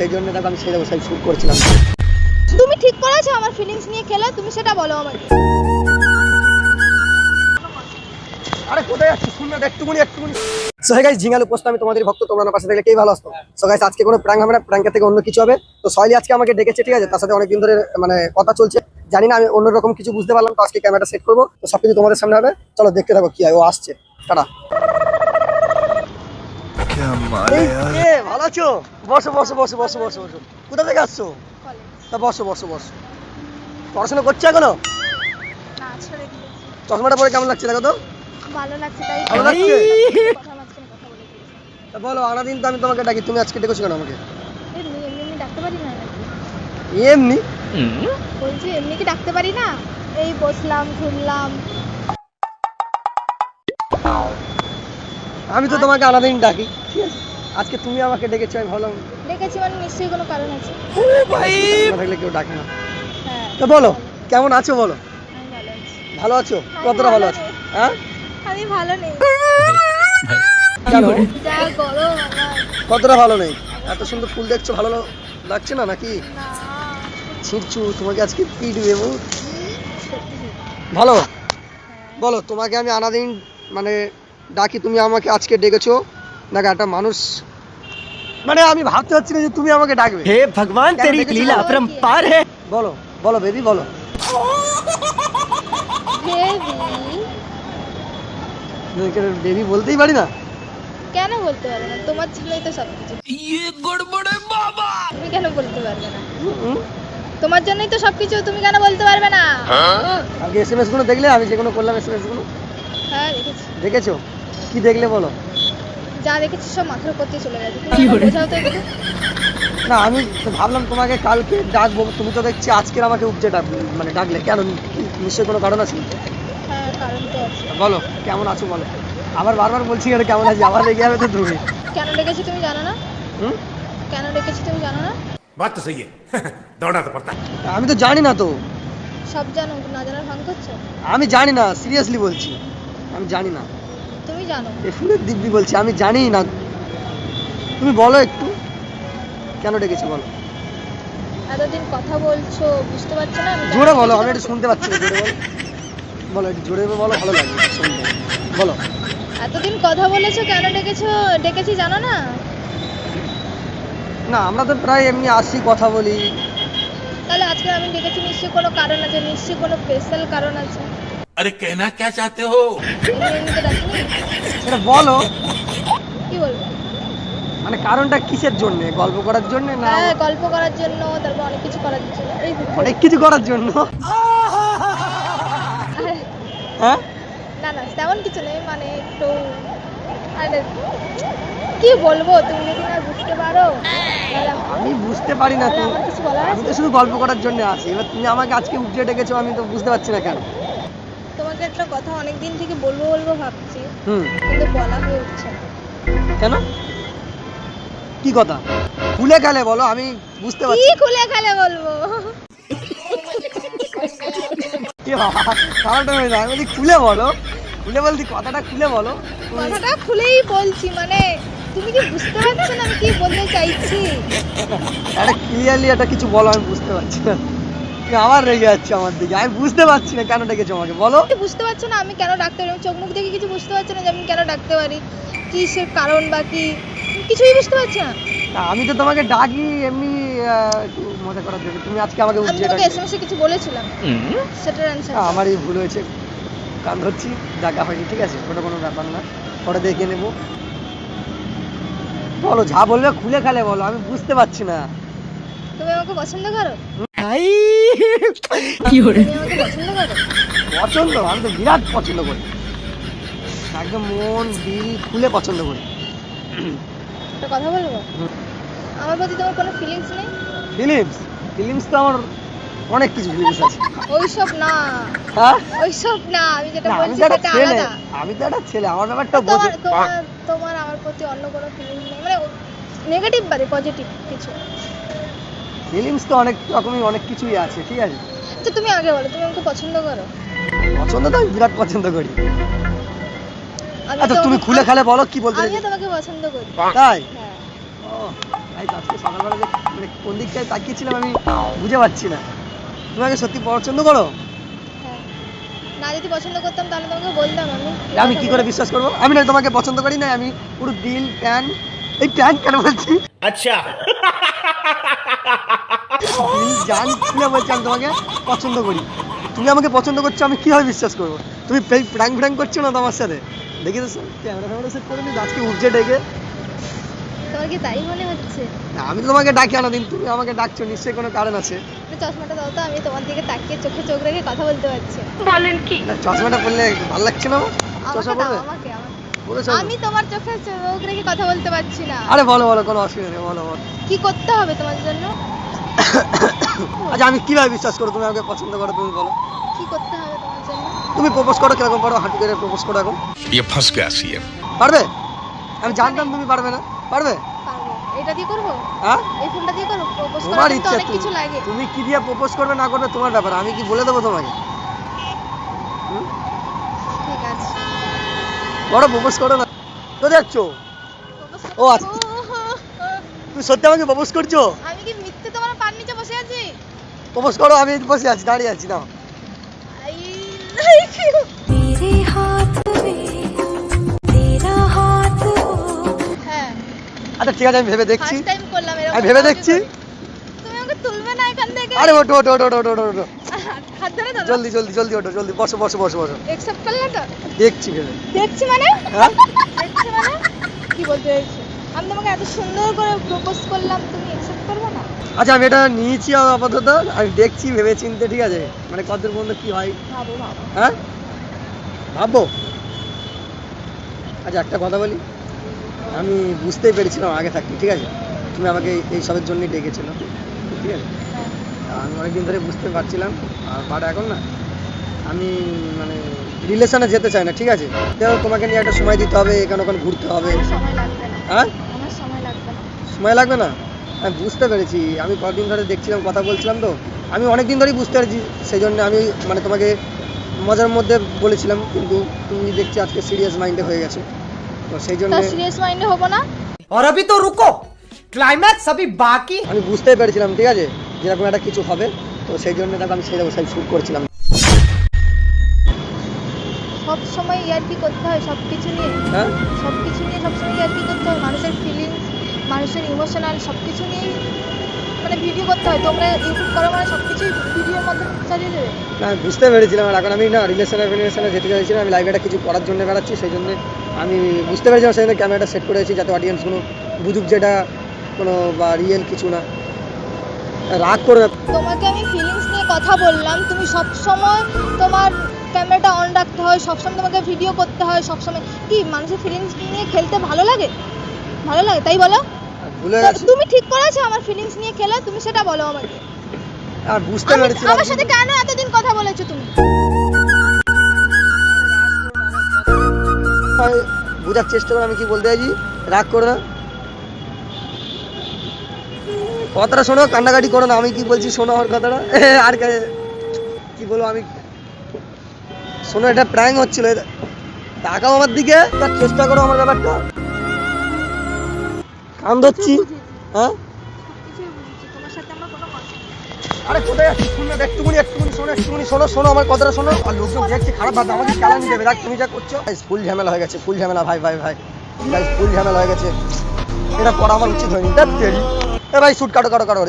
সেই জন্য দেখো আমি সেই বসে শুট করছিলাম। তুমি ঠিক করেছ আমার ফিলিংস নিয়ে খেলে তুমি সেটা বলো আমাকে। আরে কোথায় যাচ্ছিস শুন না একটুকুনি একটুকুনি সো হে গাইস ঝিঙ্গালু পোস্ট আমি তোমাদের ভক্ত তোমরা আমার পাশে থাকলে কেই ভালো আসতো? সো গাইস আজকে কোনো প্র্যাঙ্ক হবে না প্র্যাঙ্কের থেকে অন্য কিছু হবে। তো সয়লি আজকে আমাকে ডেকেছে ঠিক আছে? তার সাথে অনেকদিন ধরে মানে কথা চলছে। জানি না আমি অন্যরকম কিছু বুঝতে পারলাম তো আজকে ক্যামেরাটা সেট করব। তো সব কিছু তোমাদের সামনে হবে। চলো দেখতে থাকো কি হয় ও আসছে। টাটা। ভালো আছো? বসো বসো বসো বসো বসো বসো। কোথা থেকে আসছো? তা বসো বসো বসো। পড়াশোনা করছ এখনও? চশমাটা পরে কেমন লাগছে দেখো তো? ভালো লাগছে তাই ভালো বলে বলো আনাদিন তো আমি তোমাকে ডাকি তুমি আজকে ডেকেছো কেন আমাকে? এমনি এমনি এমনি ডাকতে পারি না এমনি? বলছি এমনি কি ডাকতে পারি না? এই বসলাম ঘুরলাম। আমি তো তোমাকে আনাদিন ডাকি ঠিক আছে? আজকে তুমি আমাকে ডেকেছো আমি ভাবলাম ডেকেছি মানে নিশ্চয়ই কোনো কারণ আছে। না থাকলে কেউ ডাকে না। হ্যাঁ। তো বলো কেমন আছো বলো? আমি ভালো আছি। ভালো আছো? কতটা ভালো ভালো আছো? হ্যাঁ? আমি ভালো নেই। কতটা ভালো নেই? এত সুন্দর ফুল দেখছ ভালো লাগছে না নাকি? ছিঁড়ছু তোমাকে আজকে পিট দেবো? ভালো? বলো তোমাকে আমি আনাদিন মানে ডাকি তুমি আমাকে আজকে ডেকেছো দেখো একটা মানুষ মানে আমি ভাবতে পারছি না যে তুমি আমাকে ডাকবে हे भगवान क्या तेरी देखे लीला चलो? अपरंपार है বলো বলো বেবি বলো বেবি বেবি বলতেই পারি না কেন বলতে পারবে না তোমার ছেলেই তো সবকিছু তুমি কেন বলতে পারবে না হুম? তোমার জন্যই তো সবকিছু তুমি কেন বলতে পারবে না আগে এস এম এস গুলো দেখলে আমি যেগুলো করলাম এস এম এস গুলো হ্যাঁ, দেখেছ। কি দেখলে বলো? যা দেখেছি সব মাথার উপর চলে গেছে। না আমি তো ভাবলাম তোমাকে কালকে ডাকবো তুমি তো দেখছি আমাকে মানে ডাকলে। কেন? কোনো কারণ হ্যাঁ, আছে? বলো কেমন আছো বলো? আবার বারবার বলছি কেন কেমন আছি? আবার লেগে যাবে তো কেন ডেকেছি তুমি জানো না? কেন ডেকেছি তুমি জানো না? আমি তো জানি না তো। সব জানো না জানার ভান করছ? আমি জানি না সিরিয়াসলি বলছি। আমি জানি না। তুমি জানো। এ ফুলের দিব্যি বলছি আমি জানি না। তুমি বলো একটু। কেন ডেকেছি বলো। এতদিন কথা বলছো বুঝতে পারছ না জোরে বলো? আমি একটু শুনতে পাচ্ছি না জোরে বলো। বলো একটু জোরে বলো ভালো লাগে শুনতে। বলো। এতদিন কথা বলেছ কেন ডেকেছো ডেকেছি জানো না? না আমরা তো প্রায় এমনি আসি কথা বলি। তাহলে আজকে আমি ডেকেছি নিশ্চয়ই কোনো কারণ আছে নিশ্চয়ই কোনো স্পেশাল কারণ আছে। আরে কেনা কে চাতে হো বলো। কি বলব? মানে কারণটা কিসের জন্য? গল্প করার জন্য না? হ্যাঁ, গল্প করার জন্য তারপর অনেক কিছু করার জন্য। অনেক কিছু করার জন্য? হ্যাঁ? না না তেমন কিছু নেই মানে একটু কি বলব তুমি যদি না বুঝতে পারো আমি বুঝতে পারি না তুমি আমি তো শুধু গল্প করার জন্য আছি এবার তুমি আমাকে আজকে উপজে ডেকেছো আমি তো বুঝতে পারছি না কেন। তোমাকে একটা কথা অনেক দিন থেকে বলব বলব ভাবছি হুম। কিন্তু বলা হয়ে উঠছে না। কেন? কি কথা? খুলে খেলে বলো আমি বুঝতে পারছি। কি খুলে খেলে বলব? কি বাবা, খারাপটা হয়ে যায়। বলছি খুলে বলো। খুলে বলছি কথাটা খুলে বলো। কথাটা খুলেই বলছি মানে তুমি কি বুঝতে পারছ না আমি কি বলতে চাইছি? একটা ক্লিয়ারলি একটা কিছু বলো আমি বুঝতে পারছি না। আবার রেগে যাচ্ছে আমার দিকে। আমি বুঝতে পারছি না কেন ডেকেছো আমাকে বলো। বুঝতে পারছ না আমি কেন ডাকতে পারি? চোখ মুখ দেখে কিছু বুঝতে পারছি না যে আমি কেন ডাকতে পারি। কিসের কারণ বা কি? কিছুই বুঝতে পারছি না। আমি তো তোমাকে ডাকি এমনি মজা করার জন্য। তুমি আজকে আমাকে তোমাকে ডাকি এসএমএস কিছু বলেছিলাম। সেটার অ্যান্সার আমারই ভুল হয়েছে। কান ধরছি ডাকা হয়নি ঠিক আছে? ওটা কোনো ব্যাপার না। পরে দেখে নেব। বলো যা বলবে খুলে খালে বলো আমি বুঝতে পারছি না। তুমি আমাকে পছন্দ করো? आई পছন্দ আমি তো বিরাট পছন্দ করি। একদম মন দিল খুলে পছন্দ করি। একটা কথা বলব? আমার প্রতি তোমার কোনো ফিলিংস নেই? ফিলিমস ফিলিমস তো আমার অনেক কিছু ফিলিমস আছে। ওইসব না। হ্যাঁ? ওইসব না আমি যেটা না, আমি বলছি তো একটা সেটা ছেলে। আলাদা। আমি তো একটা ছেলে আমার ব্যাপারটা বোঝো। তোমার তোমার আমার প্রতি অন্য কোনো ফিলিংস নেই। মানে নেগেটিভ বাদে পজিটিভ কিছু। ফিলিমস তো অনেক রকমই অনেক কিছুই আছে ঠিক আছে? আচ্ছা তুমি আগে বলো তুমি আমাকে পছন্দ করো? পছন্দ তো আমি বিরাট পছন্দ করি। আচ্ছা তুমি খুলে খালে বলো কি বলতে চাইছো? তোমাকে পছন্দ করি। তাই? হ্যাঁ। ও ভাই আজকে সকালবেলা যে মানে কোন দিকটায় তাকিয়েছিলাম আমি বুঝে পাচ্ছি না। তোমাকে সত্যি পছন্দ করো? হ্যাঁ। না যদি পছন্দ করতাম তাহলে তোমাকে বলতাম আমি। আমি কি করে বিশ্বাস করব? আমি না তোমাকে পছন্দ করি না আমি পুরো দিল প্যান আচ্ছা। আমি তোমাকে না ক্যামেরা ফ্যামেরা ডেকে। তোমাকে তাই মনে হচ্ছে? আমি তোমাকে ডাকি আনা দিন তুমি আমাকে ডাকছো নিশ্চয়ই কোনো কারণ আছে। চশমাটা দাও তো আমি তোমার দিকে তাকিয়ে চোখে চোখ রেখে কথা বলতে পারছি। চশমাটা পরলে ভালো লাগছে না? চশমা পরবে? আমি তোমার চোখে চোখ রেখে কথা বলতে পারছি না আরে বলো বলো কোনো অসুবিধা নেই বলো বলো কি করতে হবে তোমার জন্য আচ্ছা আমি কিভাবে বিশ্বাস করো তুমি আমাকে পছন্দ করো তুমি বলো কি করতে হবে তোমার জন্য তুমি প্রপোজ করো কিরকম পারো হাঁটু করে প্রপোজ করো এখন ये फंस गया सीएम পারবে আমি জানতাম তুমি পারবে না পারবে পারবো এটা দিয়ে করবো হ্যাঁ এই ফোনটা দিয়ে করবো প্রপোজ তোমার করার তো ইচ্ছা অনেক কিছু তুমি- লাগে তুমি কি দিয়ে প্রপোজ করবে না করবে তোমার ব্যাপার আমি কি বলে দেবো তোমাকে হুম? বড় প্রপোজ করো না। তো দেখছ? ও আচ্ছা। তুমি সত্যি আমাকে প্রপোজ করছ? আমি কি মিথ্যে তোমার পার নিচে বসে আছি? প্রপোজ করো আমি বসে আছি দাঁড়িয়ে আছি নাও। হ্যাঁ। আচ্ছা ঠিক আছে আমি ভেবে দেখছি। আমি ভেবে দেখছি। তুমি আমাকে তুলবে না এখান থেকে। আরে ওটো ওটো ওটো ওটো ওটো হাত ধরে জলদি জলদি জলদি ওটো জলদি। বসো বসো বসো বসো। একসেপ্ট করলে তো? দেখছি ভেবে দেখছি মানে? হ্যাঁ? দেখছি মানে? কি বলতে চাইছো? আমি তোমাকে এত সুন্দর করে প্রপোজ করলাম তুমি একসেপ্ট করবে না? আচ্ছা আমি এটা নিয়েছি আপাতত। আমি দেখছি ভেবে চিনতে ঠিক আছে? মানে কতদূর পর্যন্ত কি হয়? ভাবো ভাবো। হ্যাঁ? ভাববো? আচ্ছা একটা কথা বলি। আমি বুঝতেই পেরেছিলাম আগে থাকতে। ঠিক আছে? তুমি আমাকে এই সবের জন্যই ডেকেছিল। ঠিক আছে? আমি অনেকদিন ধরে বুঝতে পারছিলাম আর বাট এখন না আমি মানে রিলেশনে যেতে চাই না ঠিক আছে? দেখো তোমাকে নিয়ে একটা সময় দিতে হবে এখানে ওখানে ঘুরতে হবে। হ্যাঁ? সময় লাগবে না। আমি বুঝতে পেরেছি। আমি কদিন ধরে দেখছিলাম কথা বলছিলাম তো। আমি অনেক দিন ধরেই বুঝতে পেরেছি সেই জন্য আমি মানে তোমাকে মজার মধ্যে বলেছিলাম কিন্তু তুমি দেখছি আজকে সিরিয়াস মাইন্ডে হয়ে গেছে। তো সেই জন্য সিরিয়াস মাইন্ডে হব না? আর আমি তো রুকো ক্লাইম্যাক্স আমি বাকি আমি বুঝতে পেরেছিলাম ঠিক আছে? যেরকম একটা কিছু হবে তো সেই জন্য দেখো আমি সেই সেই শ্যুট করছিলাম। সব সময় ইয়ার কি করতে হয় সব কিছু নিয়ে। হ্যাঁ? সব কিছু নিয়ে সবসময় ইয়ার কি করতে হয় মানুষের ফিলিংস মানুষের ইমোশনাল সব কিছু নিয়েই মানে ভিডিও করতে হয়। তোমরা ইউটিউব করো মানে সব কিছুই ভিডিওর মধ্যে চালিয়ে দেবে। না বুঝতে পেরেছিলাম আর এখন আমি না রিলেশনে রিলেশনে যেতে চাইছিলাম আমি লাইভে একটা কিছু করার জন্য বেড়াচ্ছি সেই জন্য আমি বুঝতে পেরেছিলাম সেই জন্য ক্যামেরাটা সেট করেছি যাতে অডিয়েন্সগুলো বুঝুক যেটা কোনো বা রিয়েল কিছু না। রাগ করবে তোমাকে আমি ফিলিংস নিয়ে কথা বললাম। তুমি সব সময় তোমার ক্যামেরাটা অন রাখতে হয় সবসময় তোমাকে ভিডিও করতে হয় সবসময় কি মানুষের ফিলিংস নিয়ে খেলতে ভালো লাগে? ভালো লাগে তাই বলো? ভুলে গেছি। তুমি ঠিক করেছ আমার ফিলিংস নিয়ে খেলে তুমি সেটা বলো আমাকে। আর বুঝতে পেরেছিলাম আমার সাথে কেন এতদিন কথা বলেছ তুমি? বোঝার চেষ্টা করে আমি কি বলতে চাইছি? রাগ করো না। কথাটা শোনো, কান্নাকাটি করো না, আমি কি বলছি শোনো আমার কথাটা? আর কে- বলব আমি? শোনো, এটা প্র্যাঙ্ক হচ্ছিল। তাকাও আমার দিকে তার চেষ্টা করো আমার ব্যাপারটা। কান ধরছি হ্যাঁ। আরে, কোথায় একটুকুনি শোনো শোনো শোনো আমার কথাটা শোনো। আর দেখছে, খারাপ তুমি যা করছ। ফুল ঝামেলা হয়ে গেছে, ফুল ঝামেলা, ভাই ভাই ভাই। ফুল ঝামেলা হয়ে গেছে। এটা করা আমার উচিত হয়নি। এ ভাই শুট কাটো কাটো কাটো